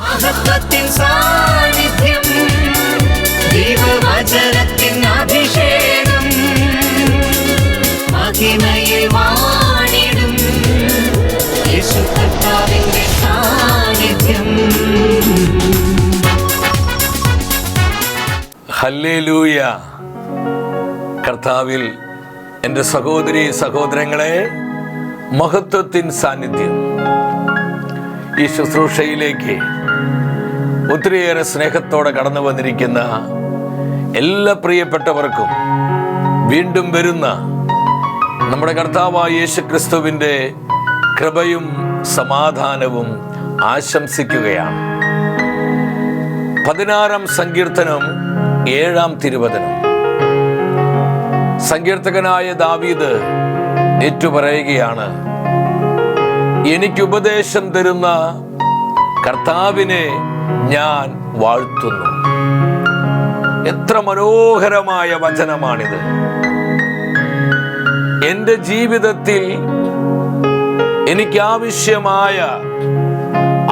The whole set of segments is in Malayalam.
മഹത്വത്തിൻ സാന്നിധ്യം വാണിടും ഹല്ലേലൂയ. കർത്താവിൽ എന്റെ സഹോദരി സഹോദരങ്ങളെ മഹത്വത്തിൻ സാന്നിധ്യം. ഈ ശുശ്രൂഷയിലേക്ക് ഒത്തിരിയേറെ സ്നേഹത്തോടെ കടന്നു വന്നിരിക്കുന്ന എല്ലാ പ്രിയപ്പെട്ടവർക്കും വീണ്ടും വരുന്ന നമ്മുടെ കർത്താവായ യേശു ക്രിസ്തുവിന്റെ കൃപയും സമാധാനവും ആശംസിക്കുകയാണ്. പതിനാറാം സങ്കീർത്തനം ഏഴാം തിരുവചനം. സങ്കീർത്തകനായ ദാവീദ് ഏറ്റുപറയുകയാണ് എനിക്ക് ഉപദേശം തരുന്ന കർത്താവിനെ ഞാൻ വാഴ്ത്തുന്നു. എത്ര മനോഹരമായ വചനമാണിത്. എന്റെ ജീവിതത്തിൽ എനിക്ക് ആവശ്യമായ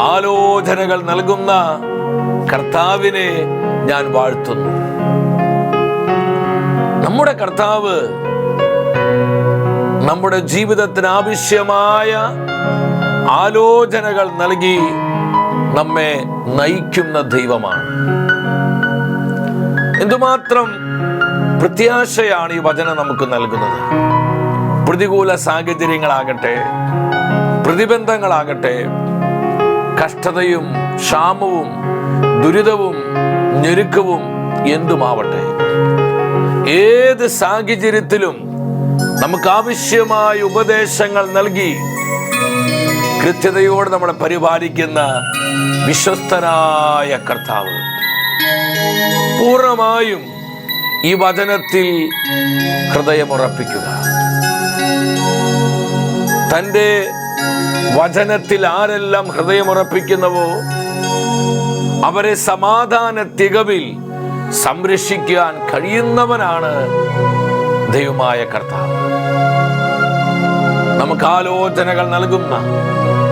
ആലോചനകൾ നൽകുന്ന കർത്താവിനെ ഞാൻ വാഴ്ത്തുന്നു. നമ്മുടെ കർത്താവ് നമ്മുടെ ജീവിതത്തിന് ആവശ്യമായ ആലോചനകൾ നൽകി നമ്മെ നയിക്കുന്ന ദൈവമാണ്. എന്തുമാത്രം പ്രത്യാശയാണ് ഈ വചനം നമുക്ക് നൽകുന്നത്? പ്രതികൂല സാഹചര്യങ്ങളാകട്ടെ പ്രതിബന്ധങ്ങളാകട്ടെ കഷ്ടതയും ക്ഷാമവും ദുരിതവും ഞെരുക്കവും എന്തുമാവട്ടെ? ഏത് സാഹചര്യത്തിലും നമുക്ക് ആവശ്യമായ ഉപദേശങ്ങൾ നൽകി കൃത്യതയോടെ നമ്മളെ പരിപാലിക്കുന്ന വിശ്വസ്തനായ കർത്താവ്. പൂർണമായും ഈ വചനത്തിൽ ഹൃദയമുറപ്പിക്കുക തന്റെ വചനത്തിൽ ആരെല്ലാം ഹൃദയമുറപ്പിക്കുന്നവോ അവരെ സമാധാന തികവിൽ സംരക്ഷിക്കാൻ കഴിയുന്നവനാണ് ദൈവമായ കർത്താവ്. നമുക്ക് ആലോചനകൾ നൽകുന്ന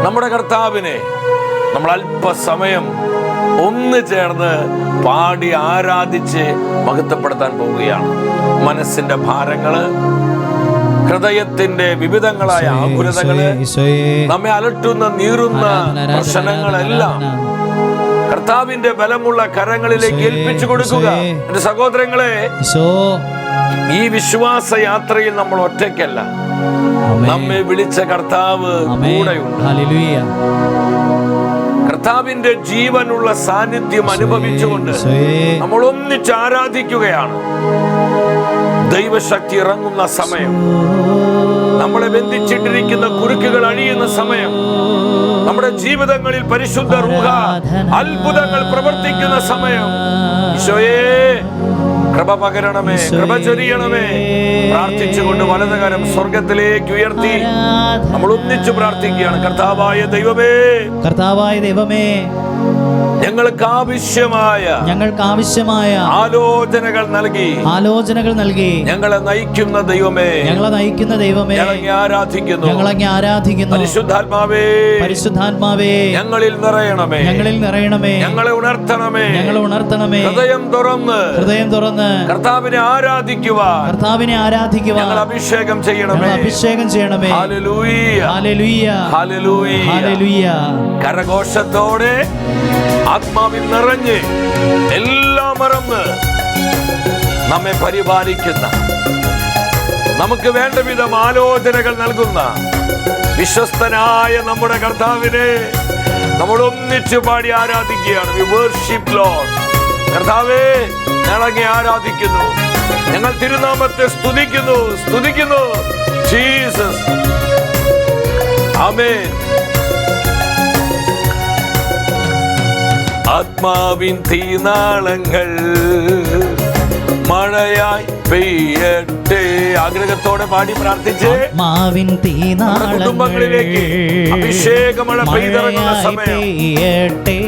നമ്മുടെ കർത്താവിനെ നമ്മൾ അല്പസമയം ഒന്ന് ചേർന്ന് പാടി ആരാധിച്ച് മഹത്വപ്പെടുത്താൻ പോവുകയാണ്. മനസ്സിന്റെ ഭാരങ്ങൾ ഹൃദയത്തിന്റെ വിവിധങ്ങളായ ആകുലതകൾ നമ്മെ അലട്ടുന്ന നീറുന്ന പ്രശ്നങ്ങളെല്ലാം കർത്താവിന്റെ ബലമുള്ള കരങ്ങളിലേക്ക് ഏൽപ്പിച്ചു കൊടുക്കുക. എന്റെ സഹോദരങ്ങളെ ഈ വിശ്വാസ യാത്രയിൽ നമ്മൾ ഒറ്റയ്ക്കല്ല. നമ്മെ വിളിച്ച കർത്താവ് കൂടെയുണ്ട്. കർത്താവിന്റെ ജീവനുള്ള സാന്നിധ്യം അനുഭവിച്ചുകൊണ്ട് നമ്മൾ ഒന്നിച്ച് ആരാധിക്കുകയാണ്. ദൈവശക്തി ഇറങ്ങുന്ന സമയം. നമ്മളെ ബന്ധിച്ചിട്ടിരിക്കുന്ന കുരുക്കുകൾ അഴിയുന്ന സമയം. നമ്മുടെ ജീവിതങ്ങളിൽ പരിശുദ്ധ റൂഹ അത്ഭുതങ്ങൾ പ്രവർത്തിക്കുന്ന സമയം. ഈശോയേ. കൃപ പകരണമേ കൃപ ചൊരിയണമേ. പ്രാർത്ഥിച്ചുകൊണ്ട് വലതുകരം സ്വർഗത്തിലേക്ക് ഉയർത്തി നമ്മൾ ഒന്നിച്ചു പ്രാർത്ഥിക്കുകയാണ്. കർത്താവായ ദൈവമേ. കർത്താവായ ദൈവമേ ഞങ്ങൾക്ക് ആവശ്യമായ ഞങ്ങൾക്ക് ആവശ്യമായ ആലോചനകൾ നൽകി. ആലോചനകൾ നൽകി. ഞങ്ങളെ നയിക്കുന്ന ദൈവമേ. ഞങ്ങളെ നയിക്കുന്ന ദൈവമേ. ഞങ്ങളെ ആരാധിക്കുന്നു. ഞങ്ങളെ ആരാധിക്കുന്നു. പരിശുദ്ധാത്മാവേ. പരിശുദ്ധാത്മാവേ. ഞങ്ങളിൽ നിറയണമേ. ഞങ്ങളിൽ നിറയണമേ. ഞങ്ങളെ ഉണർത്തണമേ. ഞങ്ങളെ ഉണർത്തണമേ. ഹൃദയം തുറന്ന്. ഹൃദയം തുറന്ന്. കർത്താവിനെ ആരാധിക്കുവാൻ. കർത്താവിനെ ആരാധിക്കുക ഞങ്ങൾ അഭിഷേകം ചെയ്യണമേ. അഭിഷേകം ചെയ്യണമേ. ഹല്ലേലൂയ. ഹല്ലേലൂയ. ഹല്ലേലൂയ. ഹാലലുയ്യ കരഘോഷത്തോടെ ആത്മാവിൽ നിറഞ്ഞ് എല്ലാം മറന്ന് നമ്മെ പരിപാലിക്കുന്ന നമുക്ക് വേണ്ട വിധം ആലോചനകൾ നൽകുന്ന വിശ്വസ്തനായ നമ്മുടെ കർത്താവിനെ നമ്മൾ ഒന്നിച്ചു പാടി ആരാധിക്കുകയാണ്. വർഷിപ്പ് ലോഡ് കർത്താവേ ഞങ്ങളങ്ങെ ആരാധിക്കുന്നു. ഞങ്ങൾ തിരുനാമത്തെ സ്തുതിക്കുന്നു സ്തുതിക്കുന്നു. ജീസസ് ആമേൻ ആത്മാവിൻ തീനാളങ്ങൾ. മഴയായി പെയ്യട്ടെ. ആഗ്രഹത്തോടെ പാടി പ്രാർത്ഥിച്ച് മാവിൻ കുടുംബങ്ങളിലേക്ക് അഭിഷേകമഴ പെയ്തിറങ്ങുന്ന സമയം. പെയ്യട്ടെ.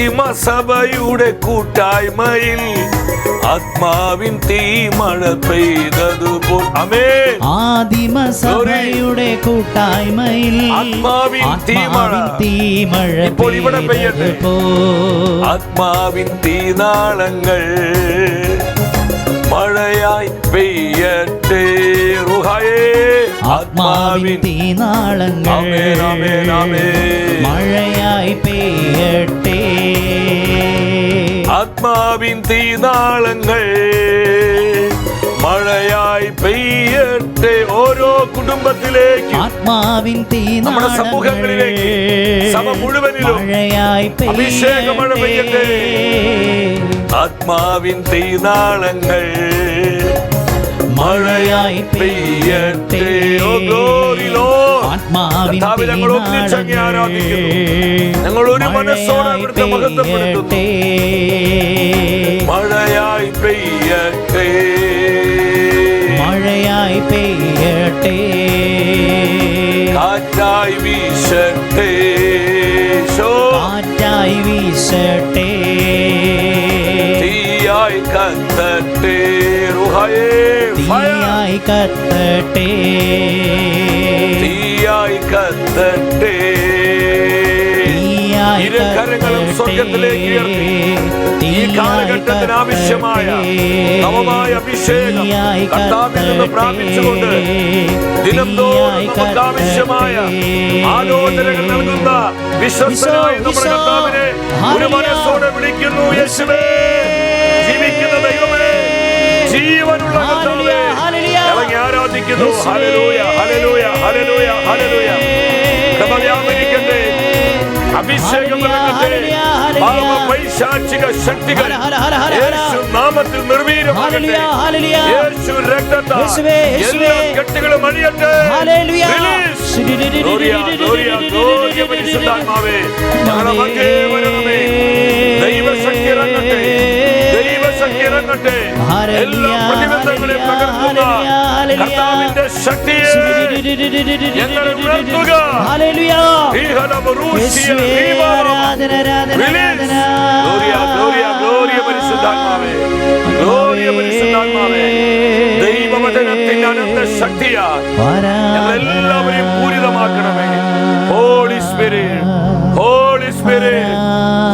ആദിമസഭയുടെ കൂട്ടായ്മയിൽ ആത്മാവിൻ തീമഴ പെയ്തതുപോൽ അമേ ആദിമസഭയുടെ കൂട്ടായ്മയിൽ ആത്മാവിൻ തീമഴ. തീമഴ ഇപ്പോൾ ഇവിടെ പെയ്യട്ടെ. ആത്മാവിൻ തീനാളങ്ങൾ മഴയായി പെയ്യട്ടെ. റുഹായേ. ആത്മാവിൻ തീനാളങ്ങൾ. മഴയായി പെയ്യട്ടെ. ആത്മാവിൻ തീനാളങ്ങൾ. മഴയായി പെയ്യട്ടെ ഓരോ കുടുംബത്തിലേക്ക്. ആത്മാവിൻ നമ്മുടെ സമൂഹങ്ങളിലേക്ക്, സഭ മുഴുവനിലും മഴയായി അഭിഷേകമഴ പെയ്യട്ടെ. ആത്മാവിൻ തീനാളങ്ങൾ. മഴയായി പെയ്യട്ടെ. ഞങ്ങൾ ഒന്നിച്ചങ്ങേ ആരാധിക്കുന്നു. ഞങ്ങൾ ഒരു മനസ്സോടെ അവിടുത്തെ മഹത്വപ്പെടുത്തുന്നു. മഴയായി പെയ്യട്ടെ. മഴയായി പെയ്യട്ടെ. കാറ്റായി വീശട്ടെ. കാറ്റായി വീശട്ടെ. തീയായി കത്തട്ടെ. റുഹയേ. തീയായി കത്തട്ടെ തീയായി കത്തട്ടെ തീയായി ഇരു കരങ്ങളും കത്തട്ടെ. സ്വർഗത്തിലേക്ക് ഉയർത്തി ഈ കാലഘട്ടത്തിന് ആവശ്യമായ. നവമായ അഭിഷേകം തീയായി കർത്താവിൽ നിന്ന് പ്രാപിച്ചുകൊണ്ട് ദിനംതോറും നമുക്ക് ആവശ്യമായ. ആലോചനകൾ നൽകുന്ന വിശ്വസ്തനായ വിശ്വ- നമ്മുടെ വിശ്വ- കർത്താവിനെ ഒരു മനസ്സോടെ വിളിക്കുന്നു യേശുവേ ജീവനുള്ള കർത്താവേ ഹല്ലേലൂയ, ഹല്ലേലൂയ. ഇറങ്ങി ആരാധിക്കുന്നു യേശുവേ. ഹല്ലേലൂയ ഹല്ലേലൂയ ഹല്ലേലൂയ ഹല്ലേലൂയ കൃപ വ്യാപരിക്കട്ടെ അഭിഷേകം ഹല്ലേലൂയ, നൽകട്ടെ ഹല്ലേലൂയ, ഹല്ലേലൂയ. പാപ പൈശാചിക ശക്തികൾ ഹല, ഹല, ഹല, ഹല, ഹല. യേശു നാമത്തിൽ നിർവീര്യമാകട്ടെ ഹല്ലേലൂയ, ഹല്ലേലൂയ. യേശു രക്തത്താൽ യേശുവേ, യേശുവേ. എല്ലാ കെട്ടുകളും അണിയട്ടെ ഹല്ലേലൂയ. Release. Gloria, Gloria, Gloria, പരിശുദ്ധാത്മാവേ. ഞങ്ങളുടെ മധ്യേ ഹല്ലേലൂയ, എല്ലാ പ്രതിബന്ധങ്ങളെയും തകർക്കുന്ന. കർത്താവിന്റെ ശക്തിയെ ഞങ്ങൾ ഉണർത്തുക. Gloria, Gloria, Gloria, പരിശുദ്ധാത്മാവേ. ഗ്ലോറിയ പരിശുദ്ധാത്മാവേ. ദൈവവചനത്തിന്റെ അനന്ത ശക്തിയാൽ ഞങ്ങളെല്ലാവരെയും പൂരിതമാക്കണമേ holy spirit holy spirit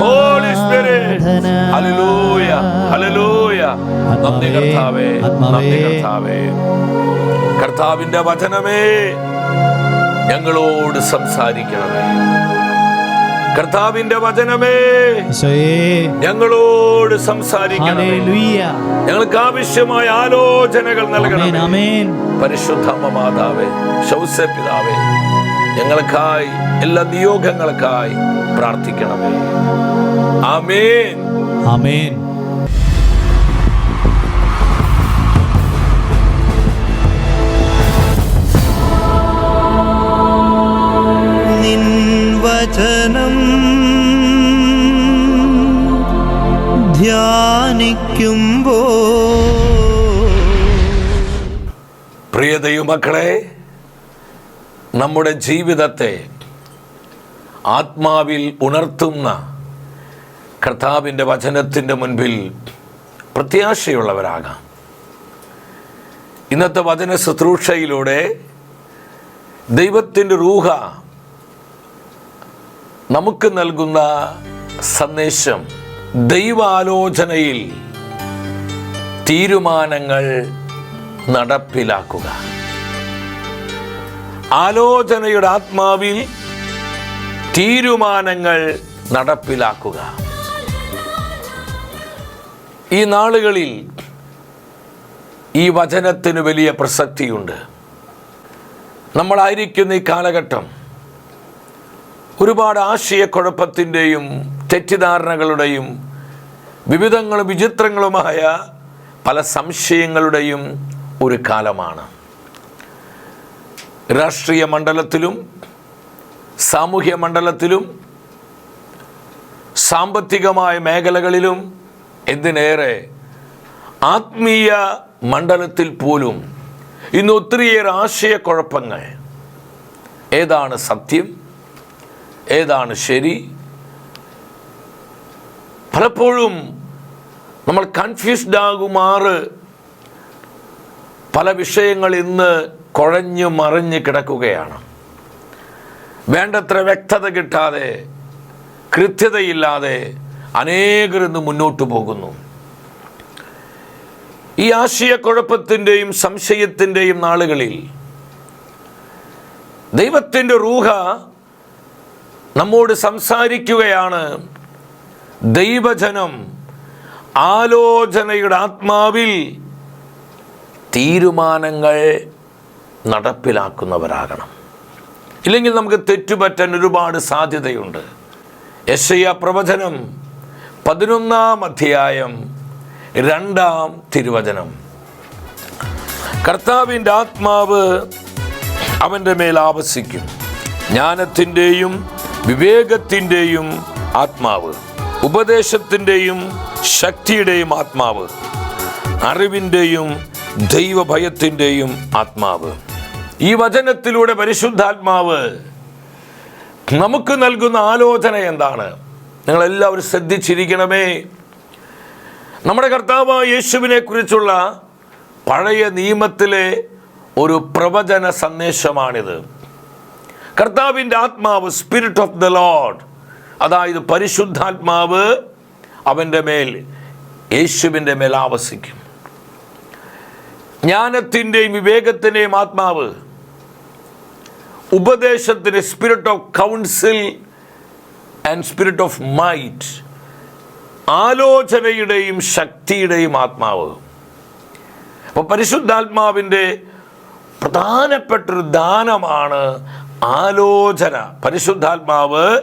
holy spirit hallelujah hallelujah നന്ദി കർത്താവേ നന്ദി കർത്താവേ. കർത്താവിന്റെ വചനമേ ഞങ്ങളോട് സംസാരിക്കണമേ. കർത്താവിന്റെ വചനമേ ഞങ്ങളോട് സംസാരിക്കണമേ. ഞങ്ങൾക്ക് ആവശ്യമായ ആലോചനകൾ നൽകണമേ. ആമേൻ. പരിശുദ്ധമ്മ മാതാവേ ശൗസ്യ പിതാവേ ഞങ്ങൾക്കായി എല്ലാ നിയോഗങ്ങൾക്കായി പ്രാർത്ഥിക്കണമേ. ആമേൻ. ആമേൻ. ധ്യാനിക്കുമ്പോ പ്രിയ ദൈവമക്കളെ നമ്മുടെ ജീവിതത്തെ ആത്മാവിൽ ഉണർത്തുന്ന കർത്താവിന്റെ വചനത്തിന്റെ മുൻപിൽ പ്രത്യാശയുള്ളവരാകാം. ഇന്നത്തെ വചന ശുശ്രൂഷയിലൂടെ ദൈവത്തിന്റെ റൂഹ നമുക്ക് നൽകുന്ന സന്ദേശം ദൈവാലോചനയിൽ തീരുമാനങ്ങൾ നടപ്പിലാക്കുക. ആലോചനയുടെ ആത്മാവിൽ തീരുമാനങ്ങൾ നടപ്പിലാക്കുക. ഈ നാളുകളിൽ ഈ വചനത്തിന് വലിയ പ്രസക്തിയുണ്ട്. നമ്മളായിരിക്കുന്ന ഈ കാലഘട്ടം ഒരുപാട് ആശയക്കുഴപ്പത്തിന്റെയും തെറ്റിദ്ധാരണകളുടെയും വിവിധങ്ങളും വിചിത്രങ്ങളുമായ പല സംശയങ്ങളുടെയും ഒരു കാലമാണ്. രാഷ്ട്രീയ മണ്ഡലത്തിലും സാമൂഹ്യ മണ്ഡലത്തിലും സാമ്പത്തികമായ മേഖലകളിലും എന്തിനേറെ ആത്മീയ മണ്ഡലത്തിൽ പോലും ഇന്ന് ഒത്തിരിയേറെ ആശയക്കുഴപ്പങ്ങൾ. ഏതാണ് സത്യം? ഏതാണ് ശരി? പലപ്പോഴും നമ്മൾ കൺഫ്യൂസ്ഡ് ആകുമാറ് പല വിഷയങ്ങൾ ഇന്ന് കുഴഞ്ഞു മറിഞ്ഞ് കിടക്കുകയാണ്. വേണ്ടത്ര വ്യക്തത കിട്ടാതെ കൃത്യതയില്ലാതെ അനേകർ ഇന്ന് മുന്നോട്ട് പോകുന്നു. ഈ ആശയക്കുഴപ്പത്തിന്റെയും സംശയത്തിന്റെയും നാളുകളിൽ ദൈവത്തിന്റെ റൂഹ നമ്മോട് സംസാരിക്കുകയാണ്. ദൈവജനം ആലോചനയുടെ ആത്മാവിൽ തീരുമാനങ്ങൾ നടപ്പിലാക്കുന്നവരാകണം. ഇല്ലെങ്കിൽ നമുക്ക് തെറ്റുപറ്റാൻ ഒരുപാട് സാധ്യതയുണ്ട്. യശയ പ്രവചനം പതിനൊന്നാം അധ്യായം രണ്ടാം തിരുവചനം. കർത്താവിന്റെ ആത്മാവ് അവന്റെ മേൽ ആവസിക്കും. ജ്ഞാനത്തിന്റെയും വിവേകത്തിന്റെയും ആത്മാവ്. ഉപദേശത്തിന്റെയും ശക്തിയുടെയും ആത്മാവ് അറിവിന്റെയും ദൈവഭയത്തിന്റെയും ആത്മാവ്. ഈ വചനത്തിലൂടെ പരിശുദ്ധാത്മാവ് നമുക്ക് നൽകുന്ന ആലോചന എന്താണ്? നിങ്ങളെല്ലാവരും ശ്രദ്ധിച്ചിരിക്കണമേ. നമ്മുടെ കർത്താവ് യേശുവിനെ കുറിച്ചുള്ള പഴയ നിയമത്തിലെ ഒരു പ്രവചന സന്ദേശമാണിത്. കർത്താവിന്റെ ആത്മാവ് സ്പിരിറ്റ് ഓഫ് ദ ലോഡ് അതായത് പരിശുദ്ധാത്മാവ് അവന്റെ മേൽ യേശുവിന്റെ മേൽ ആവസിക്കും. ജ്ഞാനത്തിന്റെയും വിവേകത്തിന്റെയും ആത്മാവ് ഉപദേശത്തിന്റെ spirit of counsel and spirit of might ആലോചനയുടെയും ശക്തിയുടെയും ആത്മാവ്. അപ്പോൾ പരിശുദ്ധാത്മാവിന്റെ പ്രധാനപ്പെട്ടൊരു ദാനമാണ് ആലോചന. പരിശുദ്ധാത്മാവ്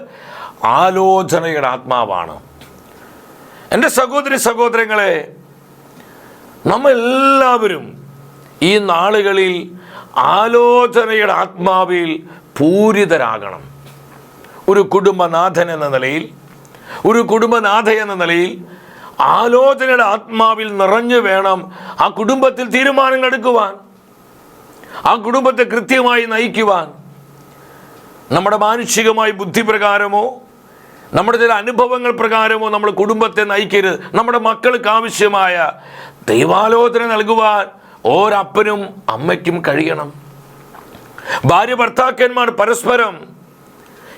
ആലോചനയുടെ ആത്മാവാണ്. എന്റെ സഹോദരി സഹോദരങ്ങളെ നമ്മളെല്ലാവരും ഈ നാളുകളിൽ ആലോചനയുടെ ആത്മാവിൽ പൂരിതരാകണം. ഒരു കുടുംബനാഥൻ എന്ന നിലയിൽ ഒരു കുടുംബനാഥ എന്ന നിലയിൽ ആലോചനയുടെ ആത്മാവിൽ നിറഞ്ഞു വേണം ആ കുടുംബത്തിൽ തീരുമാനങ്ങൾ എടുക്കുവാൻ ആ കുടുംബത്തെ കൃത്യമായി നയിക്കുവാൻ. നമ്മുടെ മാനുഷികമായി ബുദ്ധിപ്രകാരമോ നമ്മുടെ ചില അനുഭവങ്ങൾ പ്രകാരമോ നമ്മൾ കുടുംബത്തെ നയിക്കരുത്. നമ്മുടെ മക്കൾക്ക് ആവശ്യമായ ദൈവാലോചന നൽകുവാൻ ഓരപ്പനും അമ്മയ്ക്കും കഴിയണം. ഭാര്യ ഭർത്താക്കന്മാർ പരസ്പരം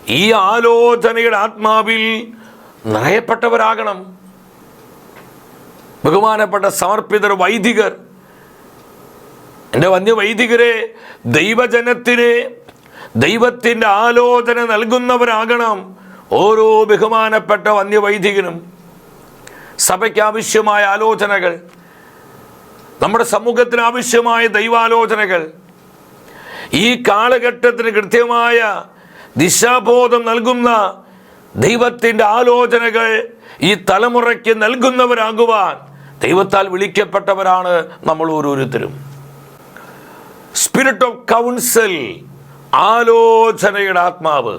ഈ ആലോചനയുടെ ആത്മാവിൽ നിറയപ്പെട്ടവരാകണം. ബഹുമാനപ്പെട്ട സമർപ്പിതർ വൈദികർ. എന്റെ വന്യവൈദികരെ ദൈവജനത്തിന് ദൈവത്തിന്റെ ആലോചന നൽകുന്നവരാകണം. ഓരോ ബഹുമാനപ്പെട്ട വന്യവൈദികനും സഭയ്ക്ക് ആവശ്യമായ ആലോചനകൾ നമ്മുടെ സമൂഹത്തിന് ആവശ്യമായ ദൈവാലോചനകൾ ഈ കാലഘട്ടത്തിന് കൃത്യമായ ദിശാബോധം നൽകുന്ന ദൈവത്തിന്റെ ആലോചനകൾ ഈ തലമുറയ്ക്ക് നൽകുന്നവരാകുവാൻ ദൈവത്താൽ വിളിക്കപ്പെട്ടവരാണ് നമ്മൾ ഓരോരുത്തരും. സ്പിരിറ്റ് ഓഫ് കൗൺസിൽ ആലോചനയുടെ ആത്മാവ്.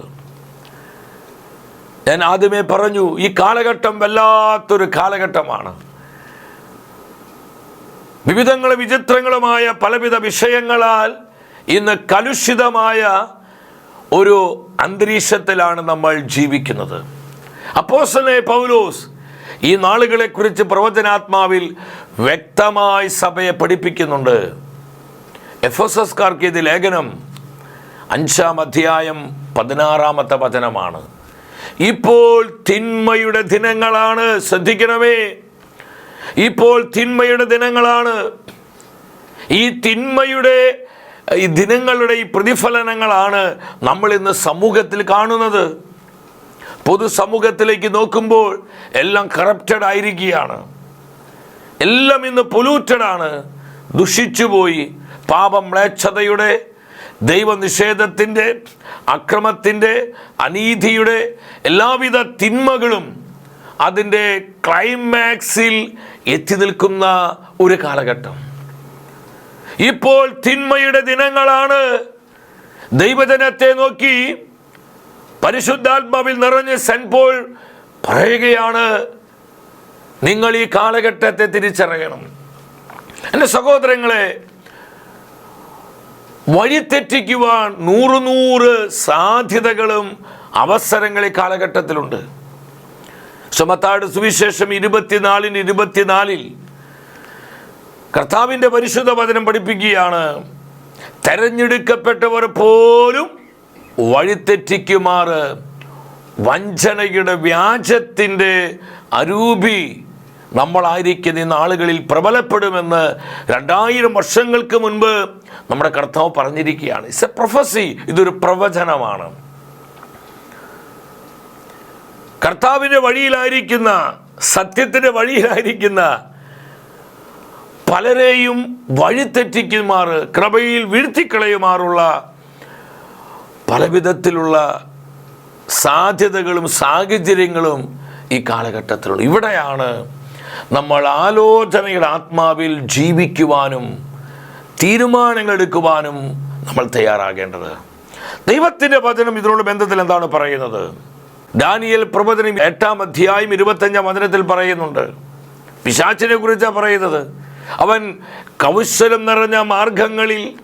ഞാൻ ആദ്യമേ പറഞ്ഞു ഈ കാലഘട്ടം വല്ലാത്തൊരു കാലഘട്ടമാണ്. വിവിധങ്ങളും വിചിത്രങ്ങളുമായ പലവിധ വിഷയങ്ങളാൽ ഇന്ന് കലുഷിതമായ ഒരു അന്തരീക്ഷത്തിലാണ് നമ്മൾ ജീവിക്കുന്നത്. അപ്പോസനെ പൗലോസ് ഈ നാളുകളെക്കുറിച്ച് പ്രവചനാത്മാവിൽ വ്യക്തമായി സഭയെ പഠിപ്പിക്കുന്നുണ്ട്. എഫ് എസ് എസ്കാർക്ക് ഇത് ലേഖനം അഞ്ചാം അധ്യായം പതിനാറാമത്തെ വചനമാണ്. ഇപ്പോൾ തിന്മയുടെ ദിനങ്ങളാണ്. ശ്രദ്ധിക്കണമേ. ഇപ്പോൾ തിന്മയുടെ ദിനങ്ങളാണ്. ഈ തിന്മയുടെ ഈ ദിനങ്ങളുടെ ഈ പ്രതിഫലനങ്ങളാണ് നമ്മൾ ഇന്ന് സമൂഹത്തിൽ കാണുന്നത്. പൊതുസമൂഹത്തിലേക്ക് നോക്കുമ്പോൾ എല്ലാം കറപ്റ്റഡ് ആയിരിക്കുകയാണ്. എല്ലാം ഇന്ന് പൊലൂറ്റഡാണ് ആണ്. ദുഷിച്ചുപോയി. പാപം മ്ലേച്ഛതയുടെ ദൈവനിഷേധത്തിന്റെ അക്രമത്തിന്റെ അനീതിയുടെ എല്ലാവിധ തിന്മകളും അതിന്റെ ക്ലൈമാക്സിൽ എത്തി നിൽക്കുന്ന ഒരു കാലഘട്ടം. ഇപ്പോൾ തിന്മയുടെ ദിനങ്ങളാണ്. ദൈവജനത്തെ നോക്കി പരിശുദ്ധാത്മാവിൽ നിറഞ്ഞ് സെൻപോൾ പോൾ പറയുകയാണ് നിങ്ങൾ ഈ കാലഘട്ടത്തെ തിരിച്ചറിയണം. എന്റെ സഹോദരങ്ങളെ വഴിതെറ്റിക്കുവാൻ നൂറ് നൂറ് സാധ്യതകളും അവസരങ്ങൾ ഈ കാലഘട്ടത്തിലുണ്ട്. ചുമത്താട് സുവിശേഷം ഇരുപത്തിനാലിന് ഇരുപത്തിനാലിൽ കർത്താവിന്റെ പരിശുദ്ധ വചനം പഠിപ്പിക്കുകയാണ് തെരഞ്ഞെടുക്കപ്പെട്ടവർ പോലും വഴിതെറ്റിക്കുമാറ് വഞ്ചനയുടെ വ്യാജത്തിന്റെ അരൂപി നമ്മളായിരിക്കുന്ന ഈ നാളുകളിൽ പ്രബലപ്പെടുമെന്ന് രണ്ടായിരം വർഷങ്ങൾക്ക് മുൻപ് നമ്മുടെ കർത്താവ് പറഞ്ഞിരിക്കുകയാണ്. ഇറ്റ്സ് എ പ്രൊഫസി ഇതൊരു പ്രവചനമാണ്. കർത്താവിന്റെ വഴിയിലായിരിക്കുന്ന സത്യത്തിന്റെ വഴിയിലായിരിക്കുന്ന പലരെയും വഴിത്തെറ്റിക്കുമാർ കൃപയിൽ വീഴ്ത്തിക്കളയുമാറുള്ള പലവിധത്തിലുള്ള സാധ്യതകളും സാഹചര്യങ്ങളും ഈ കാലഘട്ടത്തിലുള്ള ഇവിടെയാണ് നമ്മൾ ആലോചനയുടെ ആത്മാവിൽ ജീവിക്കുവാനും തീരുമാനങ്ങൾ എടുക്കുവാനും നമ്മൾ തയ്യാറാകേണ്ടത്. ദൈവത്തിന്റെ വചനം ഇതിനോട് ബന്ധത്തിൽ എന്താണ് പറയുന്നത്? ദാനിയൽ പ്രവചനം എട്ടാം അധ്യായം ഇരുപത്തഞ്ചാം വചനത്തിൽ പറയുന്നുണ്ട്. പിശാച്ചിനെ കുറിച്ചാണ് പറയുന്നത്? അവൻ കൗശലം നിറഞ്ഞ മാർഗങ്ങളിൽ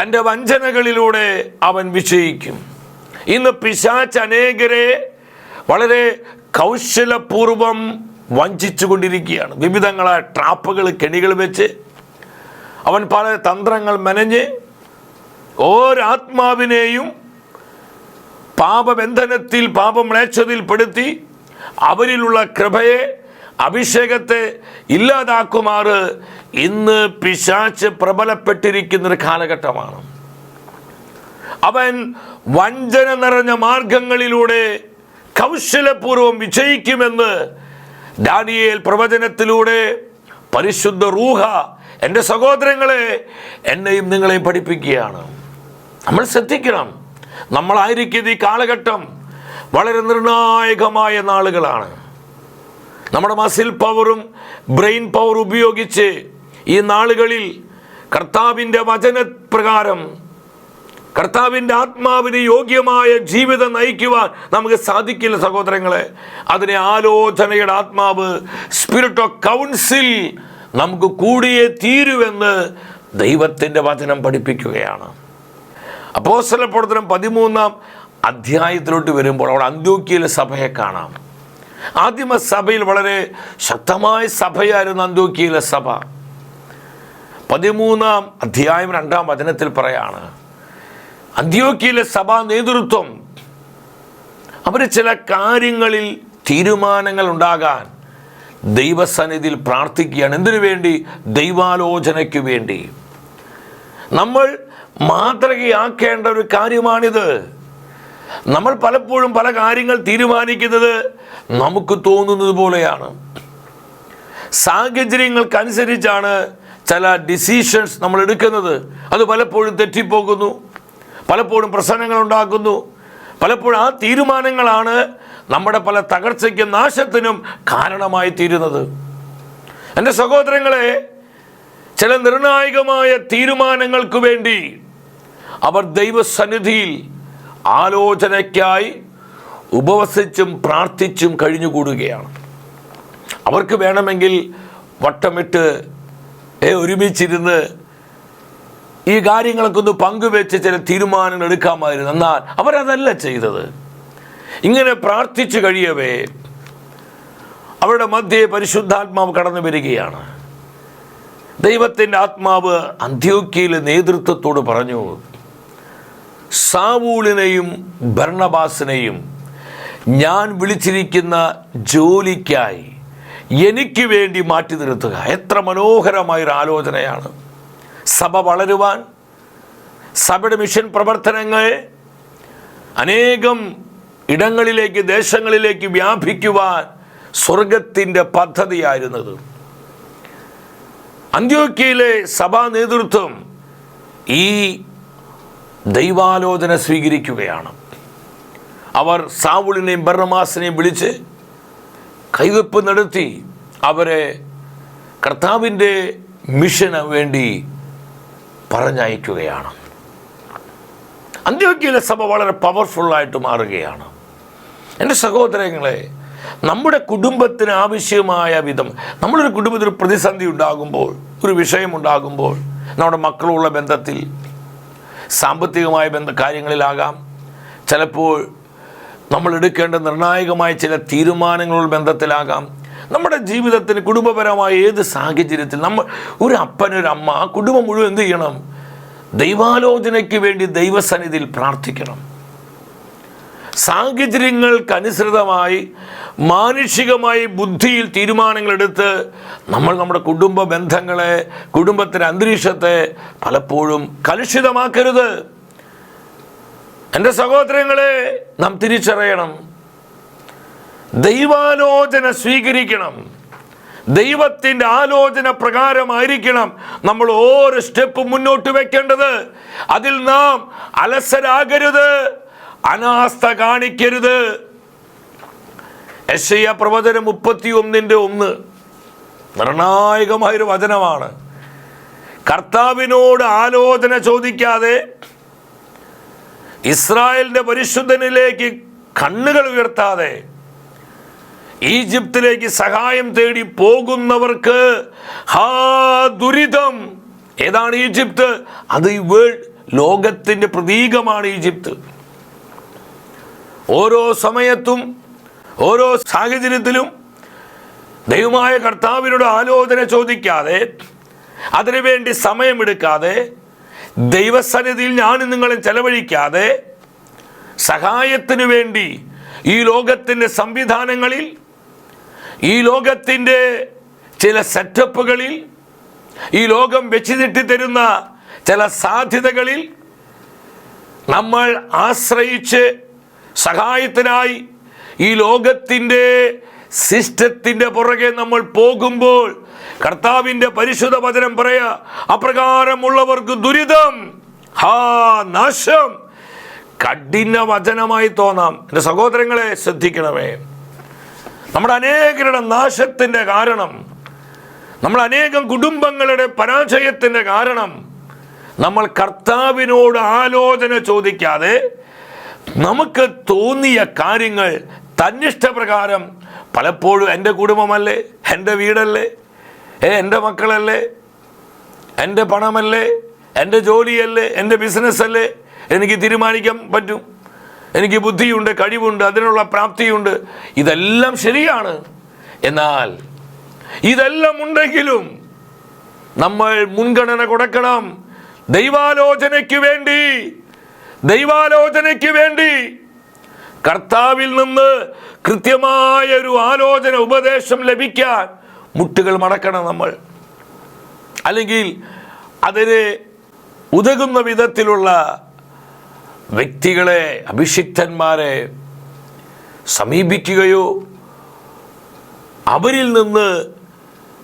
തന്റെ വഞ്ചനകളിലൂടെ അവൻ വിജയിക്കും. ഇന്ന് പിശാച്ച് അനേകരെ വളരെ കൗശലപൂർവം വഞ്ചിച്ചു കൊണ്ടിരിക്കുകയാണ് വിവിധങ്ങളായ ട്രാപ്പുകൾ കെണികൾ വെച്ച് അവൻ പല തന്ത്രങ്ങൾ മെനഞ്ഞ് ഓരാത്മാവിനെയും പാപബന്ധനത്തിൽ പാപമ്ലേച്ഛതയിൽ പെടുത്തി അവരിലുള്ള കൃപയെ അഭിഷേകത്തെ ഇല്ലാതാക്കുമാറ് ഇന്ന് പിശാച്ച് പ്രബലപ്പെട്ടിരിക്കുന്നൊരു കാലഘട്ടമാണ്. അവൻ വഞ്ചന നിറഞ്ഞ മാർഗങ്ങളിലൂടെ കൗശലപൂർവം വിജയിക്കുമെന്ന് ദാനിയേൽ പ്രവചനത്തിലൂടെ പരിശുദ്ധ റൂഹ എന്റെ സഹോദരങ്ങളെ എന്നെയും നിങ്ങളെയും പഠിപ്പിക്കുകയാണ്. നമ്മൾ ശ്രദ്ധിക്കണം. നമ്മളായിരിക്കും ഈ കാലഘട്ടം വളരെ നിർണായകമായ നാളുകളാണ്. നമ്മുടെ മസിൽ പവറും ബ്രെയിൻ പവർ ഉപയോഗിച്ച് ഈ നാളുകളിൽ കർത്താവിന്റെ വചനപ്രകാരം കർത്താവിന്റെ ആത്മാവിന് യോഗ്യമായ ജീവിതം നയിക്കുവാൻ നമുക്ക് സാധിക്കില്ല സഹോദരങ്ങളെ. അതിനെ ആലോചനയുടെ ആത്മാവ് സ്പിരിറ്റ് ഓഫ് കൗൺസിൽ നമുക്ക് കൂടിയേ തീരുവെന്ന് ദൈവത്തിന്റെ വചനം പഠിപ്പിക്കുകയാണ്. അപ്പോസ്തല പ്രവർത്തനം പതിമൂന്നാം അധ്യായത്തിലോട്ട് വരുമ്പോൾ അവിടെ അന്ത്യോക്കിയിലെ സഭയെ കാണാം. ആദിമ സഭയിൽ വളരെ ശക്തമായ സഭയായിരുന്നു അന്ത്യോക്കിയിലെ സഭ. പതിമൂന്നാം അധ്യായം രണ്ടാം വചനത്തിൽ പറയാണ് അന്ത്യോക്കിയിലെ സഭാ നേതൃത്വം അവർ ചില കാര്യങ്ങളിൽ തീരുമാനങ്ങൾ ഉണ്ടാകാൻ ദൈവസന്നിധിയിൽ പ്രാർത്ഥിക്കുകയാണ്. എന്തിനു വേണ്ടി? ദൈവാലോചനയ്ക്ക് വേണ്ടി. നമ്മൾ മാതൃകയാക്കേണ്ട ഒരു കാര്യമാണിത്. നമ്മൾ പലപ്പോഴും പല കാര്യങ്ങൾ തീരുമാനിക്കുന്നത് നമുക്ക് തോന്നുന്നത് പോലെയാണ്. സാഹചര്യങ്ങൾക്കനുസരിച്ചാണ് ചില ഡിസിഷൻസ് നമ്മൾ എടുക്കുന്നത്. അത് പലപ്പോഴും തെറ്റിപ്പോകുന്നു. പലപ്പോഴും പ്രശ്നങ്ങൾ ഉണ്ടാക്കുന്നു പലപ്പോഴും ആ തീരുമാനങ്ങളാണ് നമ്മുടെ പല തകർച്ചയ്ക്കും നാശത്തിനും കാരണമായി തീരുന്നത്. എന്റെ സഹോദരങ്ങളെ ചില നിർണായകമായ തീരുമാനങ്ങൾക്ക് വേണ്ടി അവർ ദൈവസന്നിധിയിൽ ആലോചനയ്ക്കായി ഉപവസിച്ചും പ്രാർത്ഥിച്ചും കഴിഞ്ഞുകൂടുകയാണ്. അവർക്ക് വേണമെങ്കിൽ വട്ടമിട്ട് ഒരുമിച്ചിരുന്ന് ഈ കാര്യങ്ങളൊക്കെ ഒന്ന് പങ്കുവെച്ച് ചില തീരുമാനങ്ങൾ എടുക്കാമായിരുന്നു. എന്നാൽ അവരതല്ല ചെയ്തത്. ഇങ്ങനെ പ്രാർത്ഥിച്ചു കഴിയവേ അവരുടെ മധ്യേ പരിശുദ്ധാത്മാവ് കടന്നു വരികയാണ്. ദൈവത്തിന്റെ ആത്മാവ് അന്ത്യോക്കിയിലെ നേതൃത്വത്തോട് പറഞ്ഞു സാവൂളിനെയും ഭരണബാസിനെയും ഞാൻ വിളിച്ചിരിക്കുന്ന ജോലിക്കായി എനിക്ക് വേണ്ടി മാറ്റി നിർത്തുക. എത്ര മനോഹരമായൊരു ആലോചനയാണ് സഭ വളരുവാൻ സഭയുടെ മിഷൻ പ്രവർത്തനങ്ങൾ അനേകം ഇടങ്ങളിലേക്ക് ദേശങ്ങളിലേക്ക് വ്യാപിക്കുവാൻ സ്വർഗത്തിന്റെ പദ്ധതിയായിരുന്നത്. അന്ത്യോക്യയിലെ സഭാ നേതൃത്വം ഈ ദൈവാലോചന സ്വീകരിക്കുകയാണ്. അവർ സാവുളിനെയും ബർണമാസിനെയും വിളിച്ച് കൈവെപ്പ് നടത്തി അവരെ കർത്താവിന്റെ മിഷന് വേണ്ടി പറഞ്ഞയക്കുകയാണ്. അന്ത്യോക്കിയിലെ സഭ വളരെ പവർഫുള്ളായിട്ട് മാറുകയാണ്. എന്റെ സഹോദരങ്ങളെ നമ്മുടെ കുടുംബത്തിന് ആവശ്യമായ വിധം നമ്മളൊരു കുടുംബത്തിൽ പ്രതിസന്ധി ഉണ്ടാകുമ്പോൾ ഒരു വിഷയമുണ്ടാകുമ്പോൾ നമ്മുടെ മക്കളുള്ള ബന്ധത്തിൽ സാമ്പത്തികമായ ബന്ധ കാര്യങ്ങളിലാകാം. ചിലപ്പോൾ നമ്മൾ എടുക്കേണ്ട നിർണായകമായ ചില തീരുമാനങ്ങളുടെ ബന്ധത്തിലാകാം. നമ്മുടെ ജീവിതത്തിന് കുടുംബപരമായ ഏത് സാഹചര്യത്തിൽ നമ്മൾ ഒരു അപ്പനൊരമ്മ ആ കുടുംബം മുഴുവൻ എന്ത് ചെയ്യണം? ദൈവാലോചനയ്ക്ക് വേണ്ടി ദൈവസന്നിധിയിൽ പ്രാർത്ഥിക്കണം. സാഹചര്യങ്ങൾക്കനുസൃതമായി മാനുഷികമായി ബുദ്ധിയിൽ തീരുമാനങ്ങളെടുത്ത് നമ്മൾ നമ്മുടെ കുടുംബ ബന്ധങ്ങളെ കുടുംബത്തിന്റെ അന്തരീക്ഷത്തെ പലപ്പോഴും കലുഷിതമാക്കരുത്. എന്റെ സഹോദരങ്ങളെ നാം തിരിച്ചറിയണം. ദൈവാലോചന സ്വീകരിക്കണം. ദൈവത്തിന്റെ ആലോചന പ്രകാരമായിരിക്കണം നമ്മൾ ഓരോ സ്റ്റെപ്പ് മുന്നോട്ട് വെക്കേണ്ടത്. അതിൽ നാം അലസരാകരുത്. അനാസ്ഥ കാണിക്കരുത്. യശയ്യ പ്രവചനം മുപ്പത്തി ഒന്നിന്റെ ഒന്ന്. നിർണായകമായൊരു വചനമാണ്. കർത്താവിനോട് ആലോചന ചോദിക്കാതെ ഇസ്രായേലിന്റെ പരിശുദ്ധനിലേക്ക് കണ്ണുകൾ ഉയർത്താതെ ഈജിപ്തിലേക്ക് സഹായം തേടി പോകുന്നവർക്ക് ഹാ ദുരിതം. ഏതാണ് ഈജിപ്ത്? അത് ഈ വേൾഡ് ലോകത്തിന്റെ പ്രതീകമാണ് ഈജിപ്ത്. ഓരോ സമയത്തും ഓരോ സാഹചര്യത്തിലും ദൈവമായ കർത്താവിനോട് ആലോചന ചോദിക്കാതെ അതിനുവേണ്ടി സമയമെടുക്കാതെ ദൈവസന്നിധിയിൽ ഞാൻ നിങ്ങളെ ചെലവഴിക്കാതെ സഹായത്തിനു വേണ്ടി ഈ ലോകത്തിന്റെ സംവിധാനങ്ങളിൽ ഈ ലോകത്തിന്റെ ചില സെറ്റപ്പുകളിൽ ഈ ലോകം വെച്ചുതിട്ടി തരുന്ന ചില സാധ്യതകളിൽ നമ്മൾ ആശ്രയിച്ച് സഹായത്തിനായി ഈ ലോകത്തിന്റെ സിസ്റ്റത്തിന്റെ പുറകെ നമ്മൾ പോകുമ്പോൾ കർത്താവിന്റെ പരിശുദ്ധ വചനം പറയാ അപ്രകാരമുള്ളവർക്ക് ദുരിതം ഹാ നാശം. കഠിന വചനമായി തോന്നാം. എന്റെ സഹോദരങ്ങളെ ശ്രദ്ധിക്കണമേ. നമ്മുടെ അനേകരുടെ നാശത്തിന്റെ കാരണം നമ്മൾ അനേകം കുടുംബങ്ങളുടെ പരാജയത്തിന്റെ കാരണം നമ്മൾ കർത്താവിനോട് ആലോചന ചോദിക്കാതെ നമുക്ക് തോന്നിയ കാര്യങ്ങൾ തന്നിഷ്ടപ്രകാരം പലപ്പോഴും എന്റെ കുടുംബമല്ലേ എന്റെ വീടല്ലേ ഏ എന്റെ മക്കളല്ലേ എന്റെ പണമല്ലേ എന്റെ ജോലിയല്ലേ എന്റെ ബിസിനസ്സല്ലേ എനിക്ക് തീരുമാനിക്കാൻ പറ്റും. എനിക്ക് ബുദ്ധിയുണ്ട് കഴിവുണ്ട് അതിനുള്ള പ്രാപ്തിയുണ്ട്. ഇതെല്ലാം ശരിയാണ്. എന്നാൽ ഇതെല്ലാം ഉണ്ടെങ്കിലും നമ്മൾ മുൻഗണന കൊടുക്കണം. ദൈവാലോചനയ്ക്ക് വേണ്ടി ദൈവാലോചനയ്ക്ക് വേണ്ടി കർത്താവിൽ നിന്ന് കൃത്യമായ ഒരു ആലോചന ഉപദേശം ലഭിക്കാൻ മുട്ടുകൾ മടക്കണം നമ്മൾ. അല്ലെങ്കിൽ അതിന് ഉതകുന്ന വിധത്തിലുള്ള വ്യക്തികളെ അഭിഷിക്തന്മാരെ സമീപിക്കുകയോ അവരിൽ നിന്ന്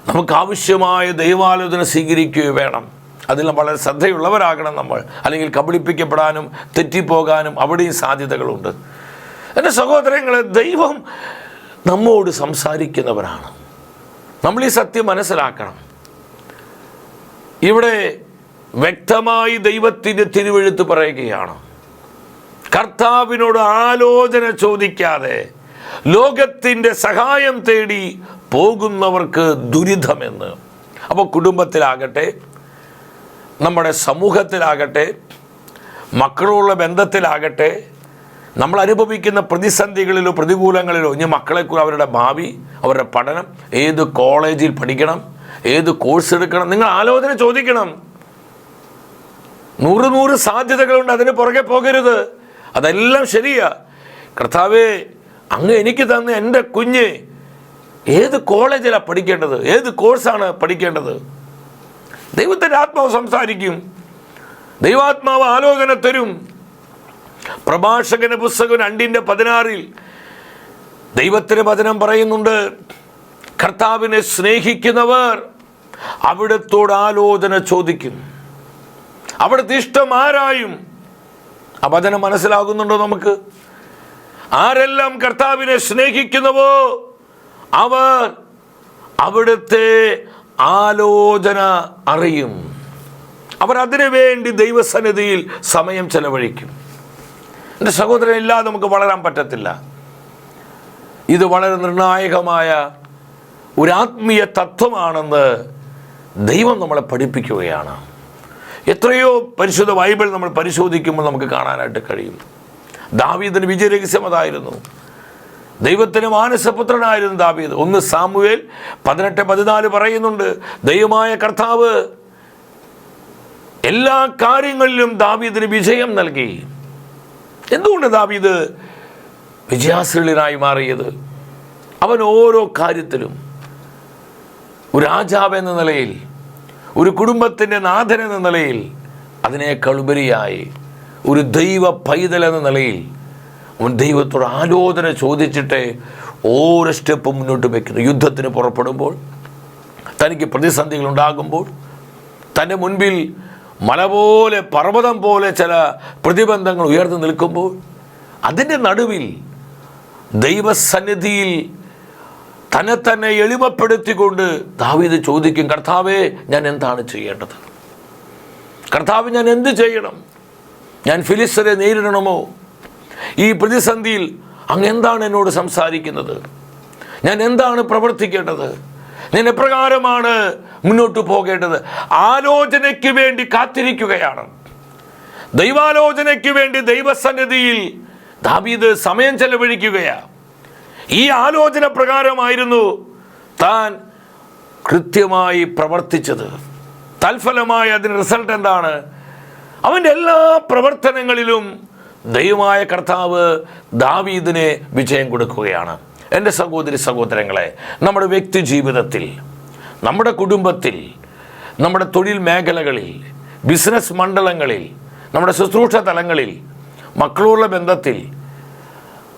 നമുക്ക് ആവശ്യമായ ദൈവാലോചന സ്വീകരിക്കുകയോ വേണം. അതിൽ വളരെ ശ്രദ്ധയുള്ളവരാകണം നമ്മൾ. അല്ലെങ്കിൽ കബളിപ്പിക്കപ്പെടാനും തെറ്റിപ്പോകാനും അവിടെയും സാധ്യതകളുണ്ട്. എന്റെ സഹോദരങ്ങളെ ദൈവം നമ്മോട് സംസാരിക്കുന്നവരാണ്. നമ്മൾ ഈ സത്യം മനസ്സിലാക്കണം. ഇവിടെ വ്യക്തമായി ദൈവത്തിന്റെ തിരുവെഴുത്ത് പറയുകയാണ്. കർത്താവിനോട് ആലോചന ചോദിക്കാതെ ലോകത്തിന്റെ സഹായം തേടി പോകുന്നവർക്ക് ദുരിതമെന്ന്. അപ്പോൾ കുടുംബത്തിലാകട്ടെ നമ്മുടെ സമൂഹത്തിലാകട്ടെ മക്കളുള്ള ബന്ധത്തിലാകട്ടെ നമ്മൾ അനുഭവിക്കുന്ന പ്രതിസന്ധികളിലോ പ്രതികൂലങ്ങളിലോ ഇനി മക്കളെ അവരുടെ ഭാവി അവരുടെ പഠനം ഏത് കോളേജിൽ പഠിക്കണം ഏത് കോഴ്സ് എടുക്കണം നിങ്ങൾ ആലോചന ചോദിക്കണം. നൂറ് നൂറ് സാധ്യതകളുണ്ട് അതിന് പുറകെ പോകരുത്. അതെല്ലാം ശരിയാ. കർത്താവേ അങ്ങ് എനിക്ക് തന്ന എന്റെ കുഞ്ഞ് ഏത് കോളേജിലാണ് പഠിക്കേണ്ടത്? ഏത് കോഴ്സാണ് പഠിക്കേണ്ടത്? ദൈവത്തിന്റെ ആത്മാവ് സംസാരിക്കും. ദൈവാത്മാവ് ആലോചന തരും. പ്രഭാഷകന്റെ പുസ്തകം രണ്ടിന്റെ പതിനാറിൽ ദൈവത്തിന്റെ വചനം പറയുന്നുണ്ട് കർത്താവിനെ സ്നേഹിക്കുന്നവർ അവിടത്തോട് ആലോചന ചോദിക്കും. അവിടുത്തെ ഇഷ്ടം ആരായും ആ വചനം മനസ്സിലാകുന്നുണ്ടോ നമുക്ക്? ആരെല്ലാം കർത്താവിനെ സ്നേഹിക്കുന്നുവോ അവർ അവിടുത്തെ ആലോചന അറിയും. അവർ അതിനു വേണ്ടി ദൈവസന്നിധിയിൽ സമയം ചെലവഴിക്കും. എന്റെ സഹോദരൻ ഇല്ലാതെ നമുക്ക് വളരാൻ പറ്റത്തില്ല. ഇത് വളരെ നിർണായകമായ ഒരു ആത്മീയ തത്വമാണെന്ന് ദൈവം നമ്മളെ പഠിപ്പിക്കുകയാണ്. എത്രയോ പരിശുദ്ധ ബൈബിൾ നമ്മൾ പരിശോധിക്കുമ്പോൾ നമുക്ക് കാണാനായിട്ട് കഴിയും. ദാവീദിന് വിജയരഹസ്യം അതായിരുന്നു ദൈവത്തിന് മാനസപുത്രനായിരുന്നു ദാവീദ്. ഒന്ന് സാമുവേൽ പതിനെട്ട് പതിനാല് പറയുന്നുണ്ട് ദൈവമായ കർത്താവ് എല്ലാ കാര്യങ്ങളിലും ദാവീദിന് വിജയം നൽകി. എന്തുകൊണ്ട് ദാവീദ് വിജയാശ്രീലനായി മാറിയത്? അവൻ ഓരോ കാര്യത്തിലും ഒരു രാജാവ് എന്ന നിലയിൽ ഒരു കുടുംബത്തിന്റെ നാഥൻ എന്ന നിലയിൽ അതിനേക്കാൾ ഉപരിയായി ഒരു ദൈവ പൈതൽ എന്ന നിലയിൽ അവൻ ദൈവത്തോട് ആലോചന ചോദിച്ചിട്ട് ഓരോ സ്റ്റെപ്പ് മുന്നോട്ട് വയ്ക്കുന്നു യുദ്ധത്തിന് പുറപ്പെടുമ്പോൾ തനിക്ക് പ്രതിസന്ധികൾ ഉണ്ടാകുമ്പോൾ തന്റെ മുൻപിൽ മല പോലെ പർവതം പോലെ ചില പ്രതിബന്ധങ്ങൾ ഉയർന്നു നിൽക്കുമ്പോൾ അതിന്റെ നടുവിൽ ദൈവസന്നിധിയിൽ തന്നെ തന്നെ എളിമപ്പെടുത്തിക്കൊണ്ട് ദാവീദ് ചോദിക്കും കർത്താവേ ഞാൻ എന്താണ് ചെയ്യേണ്ടത്? കർത്താവ് ഞാൻ എന്ത് ചെയ്യണം? ഞാൻ ഫിലിസ്തരെ നേരിടണമോ? ഈ പ്രതിസന്ധിയിൽ അങ്ങ് എന്താണ് എന്നോട് സംസാരിക്കുന്നത്? ഞാൻ എന്താണ് പ്രവർത്തിക്കേണ്ടത്? ഞാൻ എപ്രകാരമാണ് മുന്നോട്ട് പോകേണ്ടത്? ആലോചനയ്ക്ക് വേണ്ടി കാത്തിരിക്കുകയാണ്. ദൈവാലോചനയ്ക്ക് വേണ്ടി ദൈവസന്നിധിയിൽ ദാവീദ് സമയം ചെലവഴിക്കുകയാണ്. ഈ ആലോചന പ്രകാരമായിരുന്നു താൻ കൃത്യമായി പ്രവർത്തിച്ചത്. തൽഫലമായി അതിന് റിസൾട്ട് എന്താണ്? അവന്റെ എല്ലാ പ്രവർത്തനങ്ങളിലും ദൈവമായ കർത്താവ് ദാവീദിന് വിജയം കൊടുക്കുകയാണ്. എന്റെ സഹോദരി സഹോദരങ്ങളെ നമ്മുടെ വ്യക്തി ജീവിതത്തിൽ നമ്മുടെ കുടുംബത്തിൽ നമ്മുടെ തൊഴിൽ മേഖലകളിൽ ബിസിനസ് മണ്ഡലങ്ങളിൽ നമ്മുടെ ശുശ്രൂഷ തലങ്ങളിൽ മക്കളുള്ള ബന്ധത്തിൽ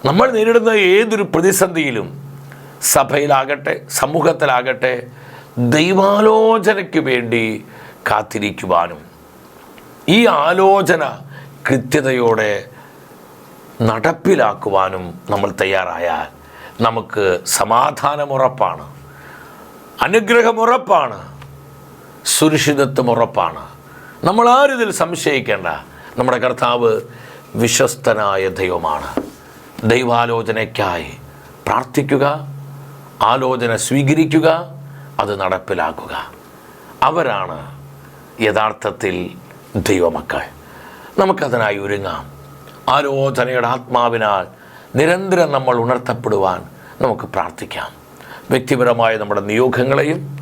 നമ്മൾ നേരിടുന്ന ഏതൊരു പ്രതിസന്ധിയിലും സഭയിലാകട്ടെ സമൂഹത്തിലാകട്ടെ ദൈവാലോചനയ്ക്ക് വേണ്ടി കാത്തിരിക്കുവാനും ഈ ആലോചന കൃത്യതയോടെ നടപ്പിലാക്കുവാനും നമ്മൾ തയ്യാറായാൽ നമുക്ക് സമാധാനമുറപ്പാണ് അനുഗ്രഹമുറപ്പാണ് സുരക്ഷിതത്വം ഉറപ്പാണ് നമ്മൾ ആരിതിൽ സംശയിക്കേണ്ട നമ്മുടെ കർത്താവ് വിശ്വസ്തനായ ദൈവമാണ്. ദൈവാലോചനയ്ക്കായി പ്രാർത്ഥിക്കുക ആലോചന സ്വീകരിക്കുക അത് നടപ്പിലാക്കുക. അവരാണ് യഥാർത്ഥത്തിൽ ദൈവമക്കൾ. നമുക്കതിനായി ഒരുങ്ങാം. ആലോചനയുടെ ആത്മാവിനാൽ നിരന്തരം നമ്മൾ ഉണർത്തപ്പെടുവാൻ നമുക്ക് പ്രാർത്ഥിക്കാം. വ്യക്തിപരമായ നമ്മുടെ നിയോഗങ്ങളെയും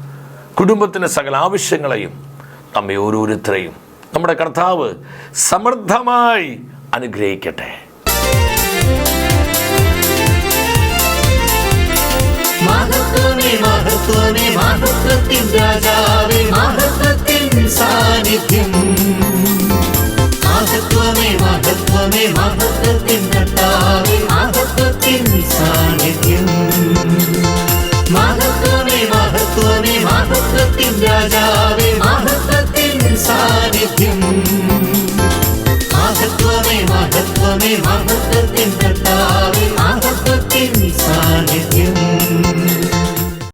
കുടുംബത്തിന്റെ സകല ആവശ്യങ്ങളെയും നമ്മെ ഓരോരുത്തരെയും നമ്മുടെ കർത്താവ് സമൃദ്ധമായി അനുഗ്രഹിക്കട്ടെ. त्वमे मातृत्वं राजावे मातृत्वं सानिध्यम् मातत्वमे मातत्वमे मातृत्वं कर्तावे मातृत्वं सानिध्यम् मातत्वमे मातत्वमे मातृत्वं राजावे मातृत्वं सानिध्यम् मातत्वमे मातत्वमे मातृत्वं कर्तावे मातृत्वं सानिध्यम्